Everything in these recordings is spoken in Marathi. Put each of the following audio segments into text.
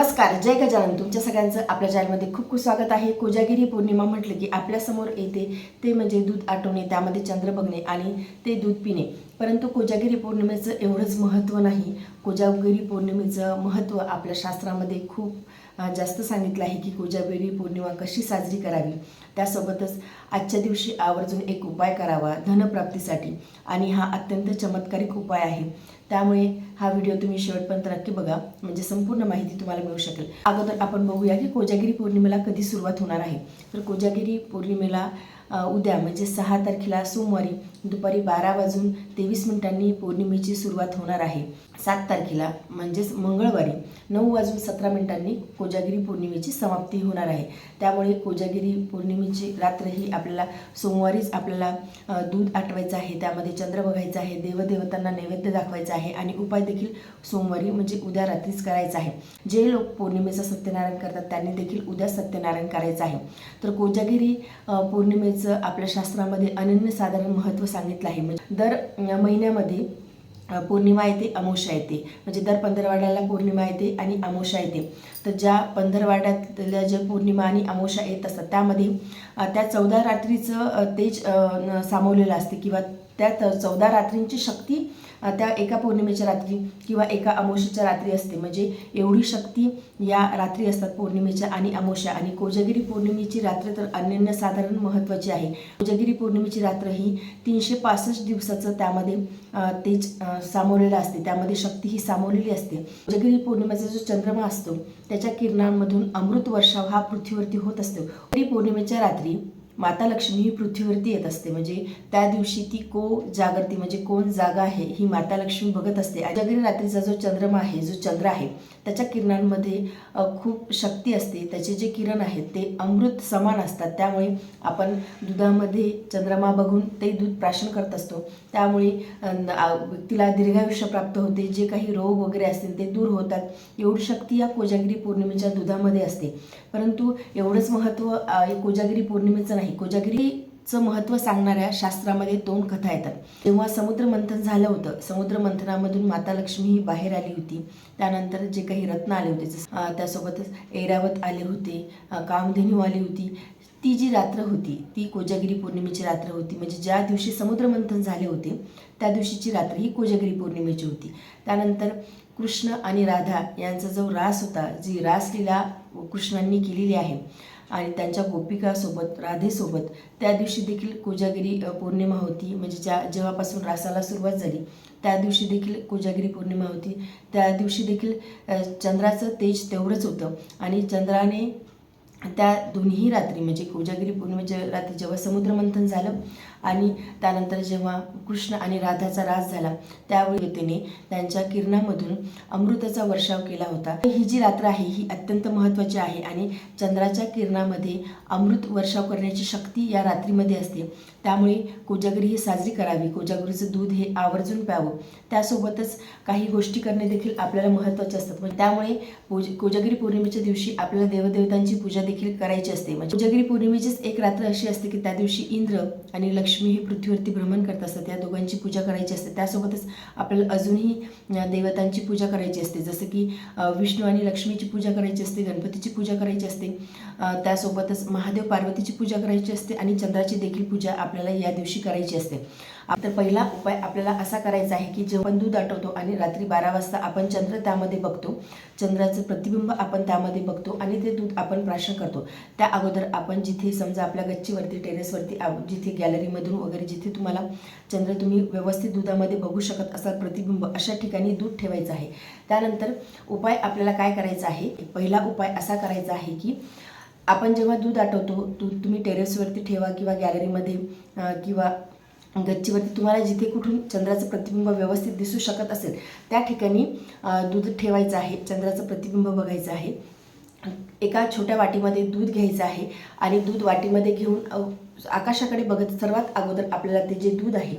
नमस्कार जय गजानन. तुमच्या सगळ्यांचं आपल्या चॅनलमध्ये खूप खूप स्वागत आहे. कोजागिरी पौर्णिमा म्हटलं की आपल्यासमोर येते ते म्हणजे दूध आटवणे त्यामध्ये चंद्र बघणे आणि ते दूध पिणे. परंतु कोजागिरी पौर्णिमेचं एवढंच महत्त्व नाही. कोजागिरी पौर्णिमेचं महत्त्व आपल्या शास्त्रामध्ये खूप जास्त सांगितलं आहे की कोजागिरी पौर्णिमा कशी साजरी करावी. त्यासोबतच आजच्या दिवशी आवर्जून एक उपाय करावा धनप्राप्तीसाठी. आणि हा अत्यंत चमत्कारिक उपाय आहे. त्यामुळे हा व्हिडिओ तुम्ही शेवटपर्यंत नक्की बघा. म्हणजे संपूर्ण माहिती तुम्हाला मिळू शकेल. अगोदर आपण बघूया की कोजागिरी पौर्णिमेला कधी सुरुवात होणार आहे? तर कोजागिरी पौर्णिमेला उद्या म्हणजे सहा तारखेला सोमवारी दुपारी बारा वाजून तेवीस मिनिटांनी पौर्णिमेची सुरुवात होणार आहे. सात तारखेला म्हणजेच मंगळवारी नऊ वाजून सतरा मिनिटांनी कोजागिरी पौर्णिमेची समाप्ती होणार आहे. त्यामुळे कोजागिरी पौर्णिमेची रात्र ही आपल्याला सोमवारीच आपल्याला दूध आटवायचं आहे. त्यामध्ये चंद्र बघायचं आहे देवदेवतांना नैवेद्य दाखवायचा आहे आणि उपाय देखील सोमवारी म्हणजे उद्या रात्रीच करायचा आहे. जे लोक पौर्णिमेचा सत्यनारायण करतात त्यांनी देखील उद्या सत्यनारायण करायचं आहे. तर कोजागिरी पौर्णिमेचं आपल्या शास्त्रामध्ये अनन्यसाधारण महत्त्व सांगितलं आहे. म्हणजे दर महिन्यामध्ये पौर्णिमा येते अमावस्या येते. म्हणजे दर पंधरवाड्याला पौर्णिमा येते आणि अमावस्या येते. तर ज्या पंधरवाड्यातल्या ज्या पौर्णिमा आणि अमावस्या येत असतात त्यामध्ये त्या चौदा रात्रीचं तेज सामावलेलं असते किंवा त्या चौदा रात्रींची शक्ती त्या एका पौर्णिमेच्या रात्री किंवा एका अमावस्येच्या रात्री असते. म्हणजे एवढी शक्ती या रात्री असतात पौर्णिमेच्या आणि अमोश्या आणि कोजागिरी पौर्णिमेची रात्र तर अनन्यसाधारण महत्त्वाची आहे. कोजागिरी पौर्णिमेची रात्र ही तीनशे पासष्ट दिवसाचं त्यामध्ये तेज सामावलेलं असते. त्यामध्ये शक्ती ही सामावलेली असते. कोजागिरी पौर्णिमेचा जो चंद्रमा असतो त्याच्या किरणांमधून अमृत वर्षाव हा पृथ्वीवरती होत असतो. पौर्णिमेच्या रात्री माता लक्ष्मी ही पृथ्वीवरती येत असते. म्हणजे त्या दिवशी ती को जागरती म्हणजे कोण जागा आहे ही माता लक्ष्मी बघत असते. जगरी रात्रीचा जो चंद्रमा आहे जो चंद्र आहे त्याच्या किरणांमध्ये खूप शक्ती असते. त्याचे जे किरण आहेत ते अमृत समान असतात. त्यामुळे आपण दुधामध्ये चंद्रमा बघून ते दूध प्राशन करत असतो. त्यामुळे व्यक्तीला दीर्घायुष्य प्राप्त होते. जे काही रोग वगैरे असतील ते दूर होतात. एवढी शक्ती या कोजागिरी पौर्णिमेच्या दुधामध्ये असते. परंतु एवढंच महत्त्व कोजागिरी पौर्णिमेचं नाही. कोजागिरीचं महत्त्व सांगणाऱ्या शास्त्रामध्ये दोन कथा येतात. तेव्हा समुद्र मंथन झालं होतं. समुद्र मंथनामधून माता लक्ष्मी ही बाहेर आली होती. त्यानंतर जे काही रत्न आले होते त्यासोबतच ऐरावत आले होते कामधेनू आली होती. ती जी रात्र होती ती कोजागिरी पौर्णिमेची रात्र होती. म्हणजे ज्या दिवशी समुद्र मंथन झाले होते त्या दिवशीची रात्र ही कोजागिरी पौर्णिमेची होती. त्यानंतर कृष्ण आणि राधा यांचा जो रास होता जी रासलीला कृष्णांनी केलेली आहे आणि त्यांच्या गोपिकासोबत राधेसोबत त्या दिवशी देखील कोजागिरी पौर्णिमा होती. म्हणजे ज्या जेव्हापासून रासाला सुरुवात झाली त्या दिवशी देखील कोजागिरी पौर्णिमा होती. त्या दिवशी देखील चंद्राचं तेज तेवढंच होतं. आणि चंद्राने त्या दोन्ही रात्री म्हणजे कोजागिरी पौर्णिमेच्या रात्री जेव्हा समुद्रमंथन झालं आणि त्यानंतर जेव्हा कृष्ण आणि राधाचा रास झाला त्यावेळी तिने त्यांच्या किरणामधून अमृताचा वर्षाव केला होता. ही जी रात्र आहे ही अत्यंत महत्त्वाची आहे आणि चंद्राच्या किरणामध्ये अमृत वर्षाव करण्याची शक्ती या रात्रीमध्ये असते. त्यामुळे कोजागिरी ही साजरी करावी कोजागिरीचं दूध हे आवर्जून प्यावं. त्यासोबतच काही गोष्टी करणे देखील आपल्याला महत्त्वाचे असतात. म्हणजे त्यामुळे कोज- कोजागिरी पौर्णिमेच्या दिवशी आपल्याला देवदेवतांची पूजा देखील करायची असते. म्हणजे कोजागिरी पौर्णिमेचीच एक रात्र अशी असते की त्या दिवशी इंद्र आणि लक्ष्मी लक्ष्मी हे पृथ्वीवरती भ्रमण करत असतात. या दोघांची पूजा करायची असते. त्यासोबतच आपल्याला अजूनही देवतांची पूजा करायची असते. जसं की विष्णू आणि लक्ष्मीची पूजा करायची असते गणपतीची पूजा करायची असते त्यासोबतच महादेव पार्वतीची पूजा करायची असते आणि चंद्राची देखील पूजा आपल्याला या दिवशी करायची असते. तर पहिला उपाय आपल्याला असा करायचा आहे की जेव्हा दूध आटवतो आणि रात्री बारा वाजता आपण चंद्र त्यामध्ये बघतो. चंद्राचं प्रतिबिंब आपण त्यामध्ये बघतो आणि ते दूध आपण प्राशन करतो. त्या अगोदर आपण जिथे समजा आपल्या गच्चीवरती टेरेसवरती जिथे गॅलरीमधून वगैरे जिथे तुम्हाला चंद्र तुम्ही व्यवस्थित दुधामध्ये बघू शकत असाल प्रतिबिंब अशा ठिकाणी दूध ठेवायचं आहे. त्यानंतर उपाय आपल्याला काय करायचा आहे? पहिला उपाय असा करायचा आहे की आपण जेव्हा दूध आटवतो दूध तुम्ही टेरेसवरती ठेवा किंवा गॅलरीमध्ये किंवा गच्चीवरती तुम्हाला जिथे कुठून चंद्राचं प्रतिबिंब व्यवस्थित दिसू शकत असेल त्या ठिकाणी दूध ठेवायचं आहे चंद्राचं प्रतिबिंब बघायचं आहे. एका छोट्या वाटीमध्ये दूध घ्यायचं आहे आणि दूध वाटीमध्ये घेऊन आकाशाकडे बघत सर्वात अगोदर आपल्याला ते जे दूध आहे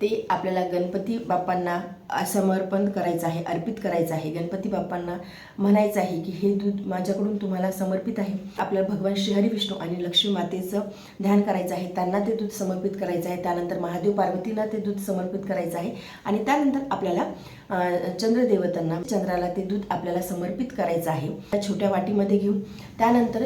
ते आपल्याला गणपती बाप्पांना समर्पण करायचं आहे अर्पित करायचं आहे. गणपती बाप्पांना म्हणायचं आहे की हे दूध माझ्याकडून तुम्हाला समर्पित आहे. आपल्याला भगवान श्रीहरी विष्णू आणि लक्ष्मी मातेचं ध्यान करायचं आहे. त्यांना ते दूध समर्पित करायचं आहे. त्यानंतर महादेव पार्वतींना ते दूध समर्पित करायचं आहे. आणि त्यानंतर आपल्याला चंद्रदेवतांना चंद्राला ते दूध आपल्याला समर्पित करायचं आहे. त्या छोट्या वाटीमध्ये घेऊन त्यानंतर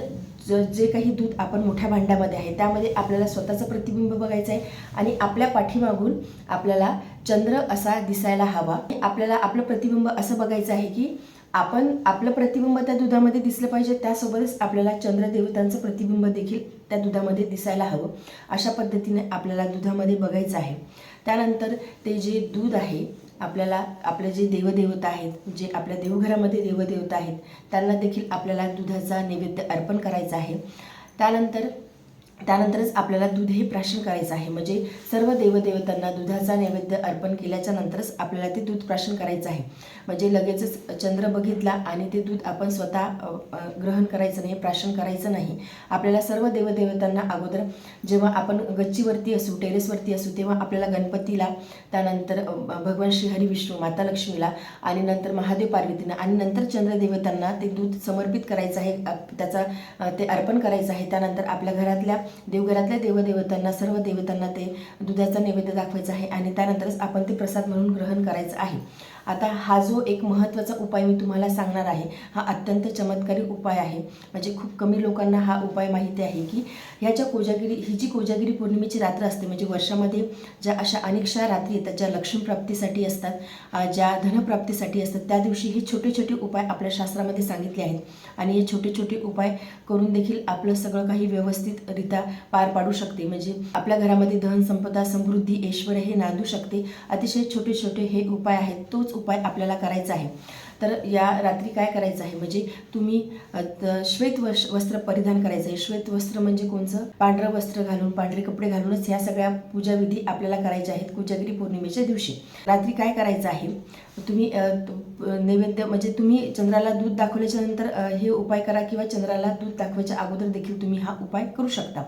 ज जे काही दूध आपण मोठ्या भांड्यामध्ये आहे त्यामध्ये आपल्याला स्वतःचं प्रतिबिंब बघायचं आहे आणि आपल्या पाठीमागून आपल्याला चंद्र असा दिसायला हवा. आपल्याला आपलं प्रतिबिंब असं बघायचं आहे की आपण आपलं प्रतिबिंब त्या दुधामध्ये दिसलं पाहिजे त्यासोबतच आपल्याला चंद्रदेवतांचं प्रतिबिंब देखील त्या दुधामध्ये दिसायला हवं. अशा पद्धतीने आपल्याला दुधामध्ये बघायचं आहे. त्यानंतर ते जे दूध आहे आपल्याला आपले जे देवदेवता आहेत जे आपल्या देवघरामध्ये देवदेवता आहेत त्यांना देखील आपल्याला दुधाचा नैवेद्य अर्पण करायचा आहे. त्यानंतर त्यानंतरच आपल्याला दूध हे प्राशन करायचं आहे. म्हणजे सर्व देवदेवतांना दुधाचा नैवेद्य अर्पण केल्याच्या नंतरच आपल्याला ते दूध प्राशन करायचं आहे. म्हणजे लगेचच चंद्र बघितला आणि ते दूध आपण स्वतः ग्रहण करायचं नाही प्राशन करायचं नाही. आपल्याला सर्व देवदेवतांना अगोदर जेव्हा आपण गच्चीवरती असू टेरेसवरती असू तेव्हा आपल्याला गणपतीला त्यानंतर भगवान श्रीहरी विष्णू माता लक्ष्मीला आणि नंतर महादेव पार्वतींना आणि नंतर चंद्रदेवतांना ते दूध समर्पित करायचं आहे. त्याचा ते अर्पण करायचं आहे. त्यानंतर आपल्या घरातल्या देवघरातल्या देवदेवतांना सर्व देवतांना ते दुधाचा नैवेद्य दाखवायचा आहे आणि त्यानंतरच आपण ते प्रसाद म्हणून ग्रहण करायचं आहे. आता हा जो एक महत्त्वाचा उपाय मी तुम्हाला सांगणार आहे हा अत्यंत चमत्कारी उपाय आहे. म्हणजे खूप कमी लोकांना हा उपाय माहिती आहे की ह्या ज्या कोजागिरी ही जी कोजागिरी पौर्णिमेची रात्र असते म्हणजे वर्षामध्ये ज्या अशा अनेकशा रात्री येतात ज्या लक्ष्मीप्राप्तीसाठी असतात ज्या धनप्राप्तीसाठी असतात त्या दिवशी हे छोटे छोटे उपाय आपल्या शास्त्रामध्ये सांगितले आहेत. आणि हे छोटे छोटे उपाय करून देखील आपलं सगळं काही व्यवस्थितरित्या पार पाडू शकते. म्हणजे आपल्या घरामध्ये धन संपदा समृद्धी ऐश्वर हे नांदू शकते. अतिशय छोटे छोटे हे उपाय आहेत. तोच उपाय आपल्याला करायचा आहे. तर या रात्री काय करायचं आहे? म्हणजे तुम्ही त- श्वेत वश वस्त्र परिधान करायचं आहे. श्वेत वस्त्र म्हणजे कोणचं? पांढरं वस्त्र घालून पांढरे कपडे घालूनच ह्या सगळ्या पूजाविधी आपल्याला करायच्या आहेत कोजागिरी पौर्णिमेच्या दिवशी. रात्री काय करायचं आहे? तुम्ही नैवेद्य म्हणजे तुम्ही चंद्राला दूध दाखवल्याच्या नंतर हे उपाय करा किंवा चंद्राला दूध दाखवायच्या अगोदर देखील तुम्ही हा उपाय करू शकता.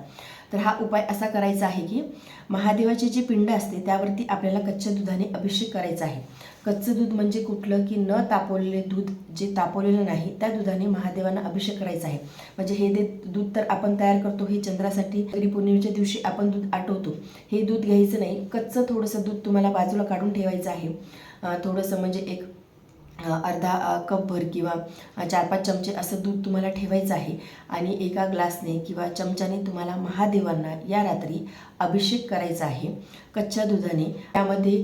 तर हा उपाय असा करायचा आहे की महादेवाची जी पिंड असते त्यावरती आपल्याला कच्च्या दुधाने अभिषेक करायचा आहे. कच्चं दूध म्हणजे कुठलं की न तापवलेले दूध जे तापवलेलं नाही त्या दुधाने महादेवांना अभिषेक करायचा आहे. म्हणजे हे दे दूध तर आपण तयार करतो हे चंद्रासाठी तरी पौर्णिमेच्या दिवशी आपण दूध आटवतो. हे दूध घ्यायचं नाही कच्चं थोडंसं दूध तुम्हाला बाजूला काढून ठेवायचं आहे. थोडंसं म्हणजे एक अर्धा कपभर किंवा चार पाच चमचे असं दूध तुम्हाला ठेवायचं आहे. आणि एका ग्लासने किंवा चमच्याने तुम्हाला महादेवांना या रात्री अभिषेक करायचा आहे कच्च्या दुधाने. त्यामध्ये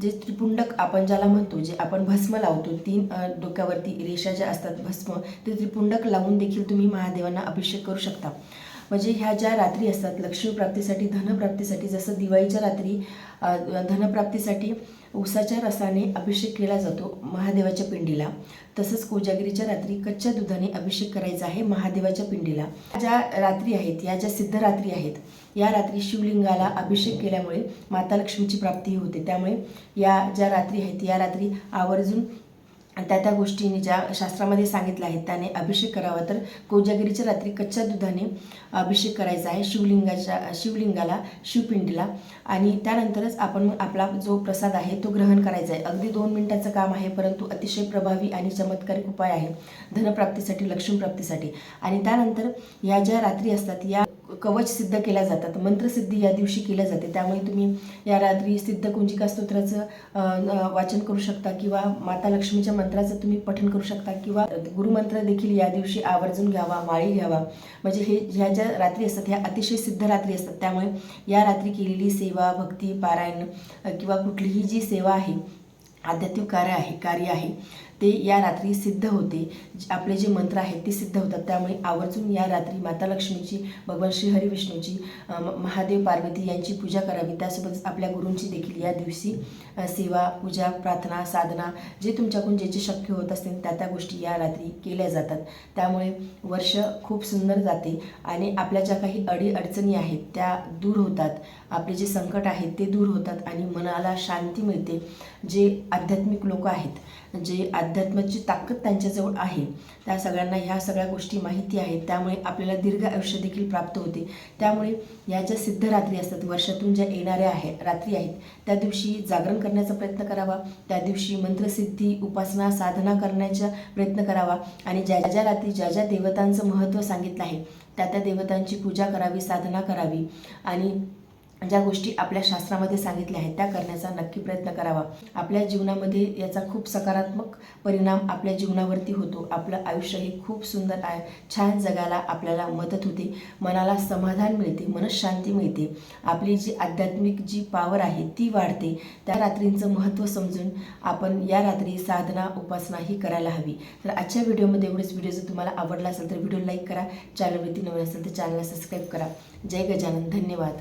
जे त्रिपुंडक आपण ज्याला म्हणतो जे आपण भस्म लावतो तीन डोक्यावरती रेषा ज्या असतात भस्म ते त्रिपुंडक लावून देखील तुम्ही महादेवांना अभिषेक करू शकता. म्हणजे ह्या ज्या रात्री असतात लक्ष्मीप्राप्तीसाठी धनप्राप्तीसाठी जसं दिवाळीच्या रात्री धनप्राप्तीसाठी उसाच्या रसाने अभिषेक केला जातो महादेवाच्या पिंडीला. तसंच कोजागिरीच्या रात्री कच्च्या दुधाने अभिषेक करायचा आहे महादेवाच्या पिंडीला. ज्या रात्री आहेत या ज्या सिद्ध रात्री आहेत या रात्री शिवलिंगाला अभिषेक केल्यामुळे माता लक्ष्मीची प्राप्ती होते. त्यामुळे या ज्या रात्री आहेत या रात्री आवर्जून त्या त्या गोष्टींनी ज्या शास्त्रामध्ये सांगितल्या आहेत त्याने अभिषेक करावा. तर कोजागिरीच्या रात्री कच्च्या दुधाने अभिषेक करायचा आहे शिवलिंगाच्या शिवलिंगाला शिवपिंडीला. आणि त्यानंतरच आपण आपला जो प्रसाद आहे तो ग्रहण करायचा आहे. अगदी दोन मिनिटाचं काम आहे परंतु अतिशय प्रभावी आणि चमत्कारिक उपाय आहे धनप्राप्तीसाठी लक्ष्मीप्राप्तीसाठी. आणि त्यानंतर या ज्या रात्री असतात या कवच सिद्ध केल्या जातात मंत्रसिद्धी या दिवशी केल्या जाते. त्यामुळे तुम्ही या रात्री सिद्ध कुंजिका स्तोत्राचं वाचन करू शकता किंवा माता लक्ष्मीच्या मंत्राचं तुम्ही पठण करू शकता किंवा गुरुमंत्र देखील या दिवशी आवर्जून घ्यावा माळी घ्यावा. म्हणजे हे ह्या ज्या रात्री असतात ह्या अतिशय सिद्ध रात्री असतात. त्यामुळे या रात्री केलेली सेवा भक्ती पारायण किंवा कुठलीही जी सेवा आहे आध्यात्मिक कार्य आहे कार्य आहे ते या रात्री सिद्ध होते. ज- आपले जे मंत्र आहेत ते सिद्ध होतात. त्यामुळे आवर्जून या रात्री माता लक्ष्मीची भगवान श्री हरी विष्णूची महादेव पार्वती यांची पूजा करावी. त्यासोबतच आपल्या गुरूंची देखील या दिवशी सेवा पूजा प्रार्थना साधना जे तुमच्याकडून जे जे शक्य होत असतील त्या त्या गोष्टी या रात्री केल्या जातात. त्यामुळे वर्ष खूप सुंदर जाते आणि आपल्या ज्या काही अडी अडचणी आहेत त्या दूर होतात. आपले जे संकट आहेत ते दूर होतात आणि मनाला शांती मिळते. जे आध्यात्मिक लोक आहेत जे अध्यात्माची ताकद त्यांच्याजवळ आहे त्या सगळ्यांना ह्या सगळ्या गोष्टी माहिती आहेत. त्यामुळे आपल्याला दीर्घ आयुष्य देखील प्राप्त होते. त्यामुळे या ज्या सिद्ध रात्री असतात वर्षातून ज्या येणाऱ्या आहे रात्री आहेत त्या दिवशी जागरण करण्याचा प्रयत्न करावा. त्या दिवशी मंत्रसिद्धी उपासना साधना करण्याचा प्रयत्न करावा. आणि ज्या ज्या रात्री ज्या ज्या देवतांचं महत्त्व सांगितलं आहे त्या त्या देवतांची पूजा करावी साधना करावी. आणि ज्या गोष्टी आपल्या शास्त्रामध्ये सांगितल्या आहेत त्या करण्याचा नक्की प्रयत्न करावा. आपल्या जीवनामध्ये याचा खूप सकारात्मक परिणाम आपल्या जीवनावरती होतो. आपलं आयुष्य हे खूप सुंदर आहे. छान जगायला आपल्याला मदत होते. मनाला समाधान मिळते. मनशांती मिळते. आपली जी आध्यात्मिक जी पावर आहे ती वाढते. त्या रात्रींचं महत्त्व समजून आपण या रात्री साधना उपासना ही करायला हवी. तर आजच्या व्हिडिओमध्ये एवढेच. व्हिडिओ जर तुम्हाला आवडला असेल तर व्हिडिओ लाईक करा. चॅनलवरती नवीन असेल तर चॅनलला सबस्क्राईब करा. जय गजानन. धन्यवाद.